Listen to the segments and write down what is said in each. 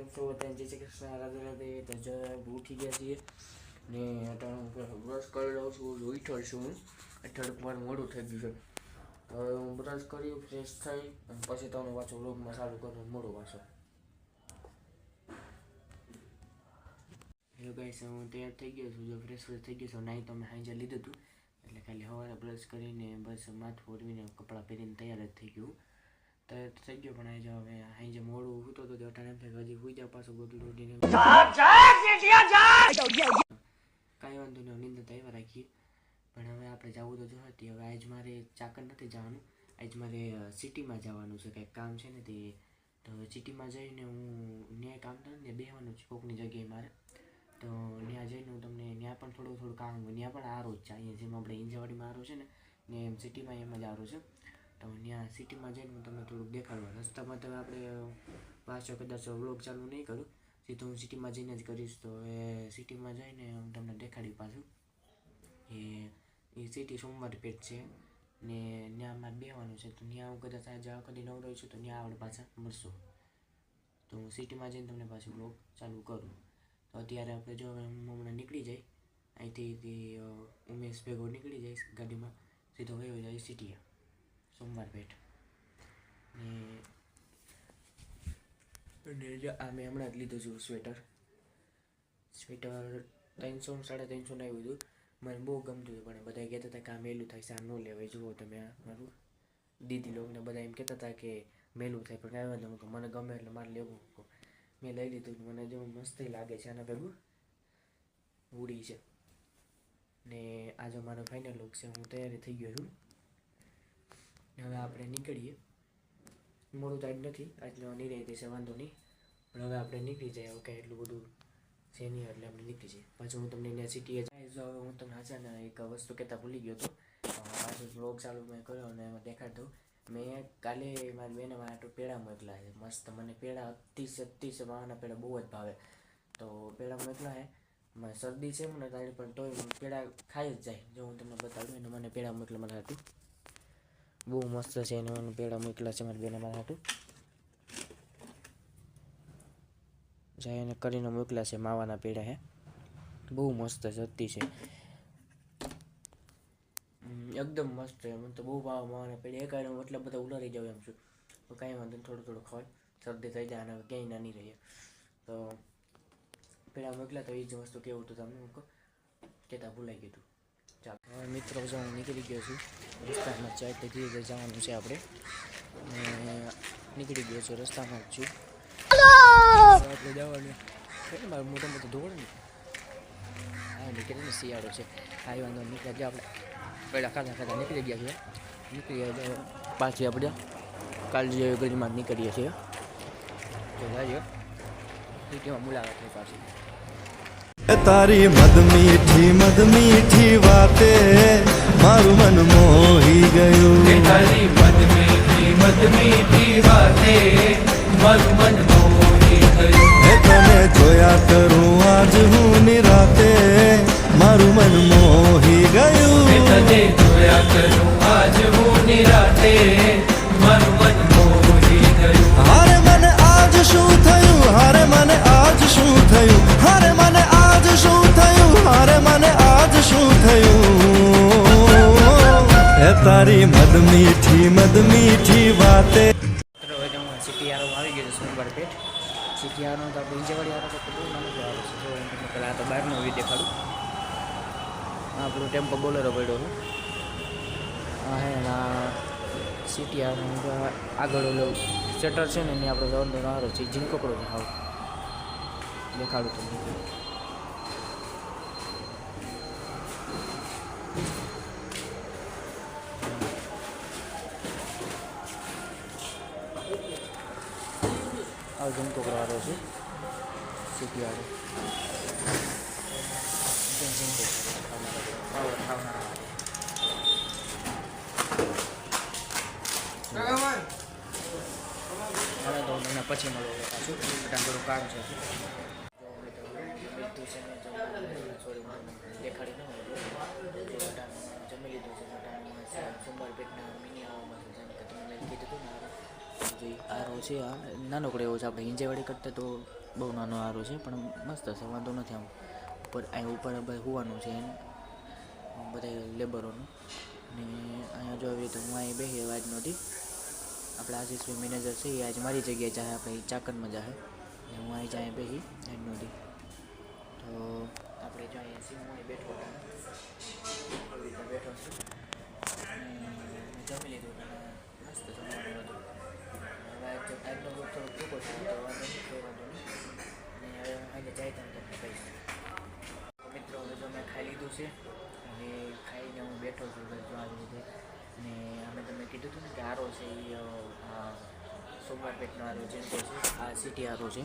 કેમ છો બધા જય શ્રી કૃષ્ણ રાધે રાધે તો જો ઉઠી ગયા છીએ. ને અટાણે બ્રશ કરી લઉં છું ઉઠ્યો છું હું. અઠવાડિયું મારું મોડું થઈ ગયું છે. તો હું બ્રશ કરી ફ્રેશ થઈ, અને પછી તમને પાછો વ્લોગમાં ચાલુ કરું, મોડું પાછો. હેલો ગાઈસ હું તૈયાર થઈ ગયો છું. જો ફ્રેશ ફ્રેશ થઈ ગયો છું, નાઈ તમે હાંજે લીધું હતું. એટલે ખાલી સવારે બ્રશ કરીને બસ માથું ફોરવીને કપડાં પહેરીને તૈયાર જ થઈ ગયું તો થઈ ગયો પણ આજે હવે અહીં જે મોડું હતો તો અટાણે થાય હજી સુઈ જાવ પાછું ગોદડું ઉડીને કાંઈ વાંધો નહીં નિંદર તૈયાર રાખીએ. પણ હવે આપણે જવું તો જો હતી હવે આજ મારે ચાકર નથી જવાનું. આજ મારે સિટીમાં જવાનું છે કંઈક કામ છે ને તે. તો સિટીમાં જઈને હું ન્યાય કામ થાય ને બેહવાનું છે કોકની જગ્યાએ મારે. તો ત્યાં જઈને હું તમને ત્યાં પણ થોડું થોડું કામ ત્યાં પણ આરો જ છે અહીંયા જેમ આપણે ઇંજાવાડીમાં આરો છે ને ને એમ સિટીમાં એમ જ આરો છે. તો ત્યાં સિટીમાં જઈને હું તમને થોડુંક દેખાડવા. રસ્તામાં તો આપણે પાછો કદાચ વ્લોગ ચાલુ નહીં કરું. સીધું હું સિટીમાં જઈને જ કરીશ. તો એ સિટીમાં જઈને હું તમને દેખાડી પાછું. એ એ સિટી સોમવાર પેટ છે. ને ત્યાં મારે બેવાનું છે. તો ત્યાં હું કદાચ આજે આ કદી નવરો છું તો ત્યાં આપણે પાછા મળશું. તો હું સિટીમાં જઈને તમને પાછું બ્લોગ ચાલુ કરું. તો અત્યારે આપણે જો હું હમણાં નીકળી જાય અહીંથી ઉમેશ ભેગો નીકળી જઈશ ગાડીમાં. સીધો વયો જાય સિટીએ સોમવાર ભેટ ને આ મેં હમણાં જ લીધું છું સ્વેટર. સ્વેટર ત્રણસો સાડા ત્રણસો આવ્યું હતું. મને બહુ ગમતું હતું, પણ બધા કહેતા હતા કે આ મેલું થાય છે, આ ન લેવાય જુઓ તમે આ મારું દીદી લોકોને બધા એમ કહેતા હતા કે મેલું થાય, પણ કાંઈ વાંધો નહીં. મને ગમે એટલે મારે લેવું મેં લઈ લીધું મને જો મસ્ત લાગે છે આના ભેગું. ઉડી છે. ને આજે મારો ફાઇનલ લુક છે, હું તૈયારી થઈ ગયો છું. હવે આપણે નીકળીએ. મોડું આજ નથી આજનો નિરાયતી છે વાંધો નહીં. પણ હવે આપણે નીકળી જાય, ઓકે, એટલું બધું છે નહીં એટલે આપણે નીકળી જઈએ. પાછું હું તમને ત્યાં સિટીએ જાય, જો હવે હું તમને હાજર ને એક વસ્તુ કહેતા ભૂલી ગયો હતો. પાછું બ્લોગ ચાલુ મેં કર્યો અને એમાં દેખાડતો મેં કાલે મારી બેને મારા હાટુ પેડા મોકલા છે. મસ્ત મને પેડા અતિશય અતિશય મારાના પેડા બહુ જ ભાવે. તો પેડા મોકલા છે મને શરદી છે મને તારી, પણ તોય પેડા ખાઈ જ જાય. જો હું તમને બતાડું, એને મને પેડા મોકલા મારા હાટુ. બહુ મસ્ત છે એને મને પેડા મોકલા છે મારી બેને મારા હાટુ. જાય એને કરીને મોકલ્યા છે માવાના પેડા હે. બહુ મસ્ત અતિ છે. એકદમ મસ્ત છે. મને તો બહુ ભાવ માવાના પેડા. એક આડે એટલા બધા ઉલારી જાવ એમ છું. કાંઈ વાંધો નહીં, થોડું થોડું ખવાય. શરદી થઈ જાય અને ક્યાંય ના નહીં રહીએ. તો પેલા મોકલા તો એ જ વસ્તુ કેવું હતું તમને કહેતા ભૂલાઈ ગયું હતું ચાલો. મિત્રો જો હું નીકળી ગયો છું રસ્તામાં ચાર ધીરે ધીરે જવાનું છે આપણે. અને નીકળી ગયો છું રસ્તામાં જ છું. આપણે જવાનું. એટલે મારું મોટા મોટો ધોળ ને. હા નીકળે ને શિયાળો છે. કાંઈ વાંધો નીકળ્યા ગયા આપણે. પહેલાં ખાતા ખાતા નીકળી ગયા છીએ. નીકળી ગયા પાછી આપણે કાલ જે ગરીમાં નીકળીએ છીએ. તો જાય સિટીમાં મુલાકાત થઈ પાછી. તારી મદ મીઠી મદ મીઠી વાતે મારું મન મોહી ગયું. તારી મદ મીઠી મદ મીઠી વાતે મારું મન મોહી તારી મદ મીઠી મદ મીઠી વાતે. મિત્રો, હવે હું સિટી આરો આવી ગયો છે સોમવાર પેટ. સિટી આરો તો આપણે ઇંજેવાડી આરો તો બહુ નાનો જ છે પહેલાં તો બહારનો દેખાડું. આપણો ટેમ્પો બોલેરો પડ્યો છે. હા હે ને, આ સિટી આરો આગળ ઓલો શટર છે ને, એની આપણે જવાનો આરો છે. ઝીંકોકડો છે, હાવ. દેખાડું તમને. ઝીંકોકડો આરો છે સિટી આરો આવો ખાવનારા હવે તો મને પછી મળો પાછું. બટા થોડું કામ છે. દેખાડી ન જમી લીધું છે. સોમવાર પેટના મિની આવવામાં છે જેમ કે તમે મેં કીધું હતું ને જે આરો છે, આ નાનકડો એવો છે આપણે હિંજેવાડી કરતાં તો બહુ નાનો આરો છે, પણ મસ્ત છે, વાંધો નથી આમ. ઉપર અહીં ઉપર ભાઈ હોવાનું છે બધા લેબરોનું. ને અહીંયા જો આવીએ તો હું અહીં બેસી વાત નહોતી. આપણે આશીષભાઈ મેનેજર છે, એ આજ મારી જગ્યાએ જાય આપણે ચાકરમાં જાય ને હું અહીં જાય બેસી આજ નહોતી. તો આપણે જો અહીંયા સિંહ અહીં બેઠો બેઠો છું. અને જમી લીધું. મસ્ત જમવાનું હતું હવે આજ આજનો ગ્રુપ થોડો ટૂંકો છે તો વાંધો નહીં કોઈ વાંધો નહીં અને હવે હું આજે જાય તમને તમને કહીશ મિત્રો હવે જો ખાઈ લીધું છે અને ખાઈને હું બેઠો છું હવે જો આવી રીતે અમે તમને કીધું હતું ને કે આરો છે એ સોમવાર પેટનો આરો જેનકો છે આ સિટી છે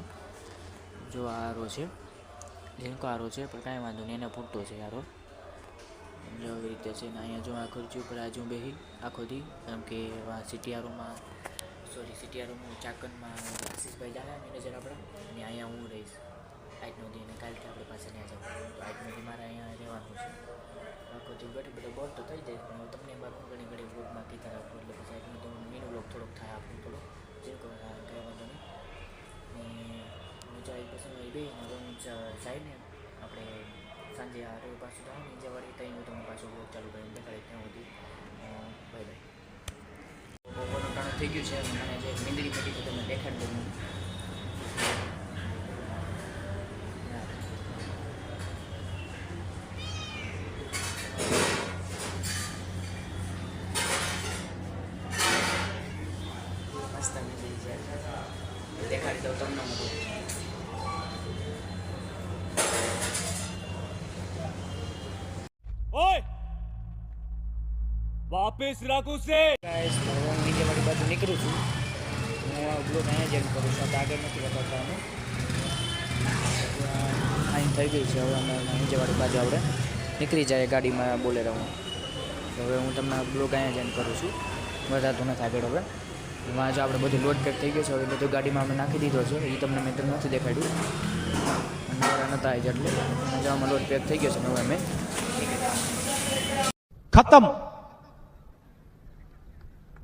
જો આરો છે જેનકો આરો છે પણ કાંઈ વાંધો નહીં એને પૂરતો છે આરો જો આવી રીતે છે ને અહીંયા જો આ ખુરચી ઉપર આજુ હું આખો દી કેમ કે આ સિટીઆરોમાં સોરી સિટીઆરોમાં ચાકનમાં આશીષભાઈ જાણે મેનેજર આપણા. અને અહીંયા હું રહીશ. આજનો દી અને કાલથી આપણે પાસે ત્યાં જવું. તો આજનો દી મારે અહીંયા રહેવાનું છે. આખો દી બેઠો બધો બોર તો થઈ જાય. પણ હું તમને બાકી ઘણી ઘણી બ્લોગમાં કીધા રાખું. એટલે પછી આજનો તો મિની બ્લોગ થોડોક થાય આપણું થોડો. જે કહેવાય કંઈ વાંધો નહીં. ને હું જાય પછી હું બે ને હવે હું જઈને આપણે સાંજે આ પાછું જવાનું નીચે વળી ત્યાં હું તમને પાછું બ્લોગ ચાલુ કરીને દેખાડી ત્યાં સુધી. બાય બાય થઈ ગયું છે મને જે મીંદડી પડી તો તમને દેખાડી દઉં વાપસ રાખું છે. ગાઈસ હું વિજયવાડી બાજુ નીકળું છું. હું આ બ્લોગ અહીંયા જ કરું છું. આગળ નથી બતાવવાનું અહીં થઈ ગયું છે. હવે અમે વિજયવાડી બાજુ આપણે નીકળી જાય ગાડીમાં બોલે રહું હવે હું તમને બ્લોગ અહીંયા જ એન્ડ કરું છું. વધારતું નથી આગળ હવે. એમાં જો આપણે બધું લોડ પેક થઈ ગયું છે હવે બધું ગાડીમાં અમે નાખી દીધો છે. એ તમને મેં તમને નથી દેખાડ્યું. નવરા નહોતા આવી એટલે જો આમાં લોડ પેક થઈ ગયો છે ને હવે અમે ખતમ.